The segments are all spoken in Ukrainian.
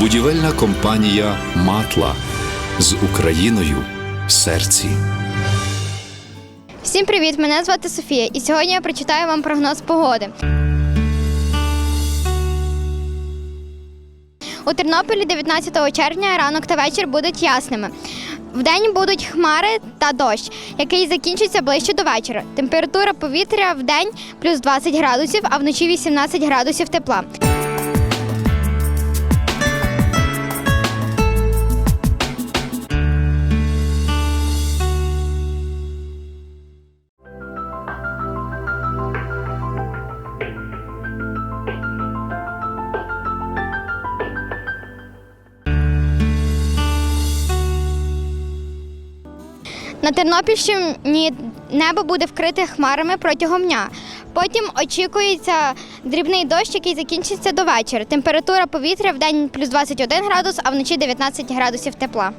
Будівельна компанія Матла з Україною в серці. Всім привіт! Мене звати Софія, і сьогодні я прочитаю вам прогноз погоди. У Тернополі 19 червня ранок та вечір будуть ясними. Вдень будуть хмари та дощ, який закінчиться ближче до вечора. Температура повітря в день плюс 20 градусів, а вночі 18 градусів тепла. На Тернопільщині небо буде вкрите хмарами протягом дня. Потім очікується дрібний дощ, який закінчиться до вечора. Температура повітря в день плюс 21 градус, а вночі 19 градусів тепла.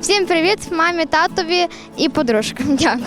Всім привіт, мамі, татові і подружкам. Дякую.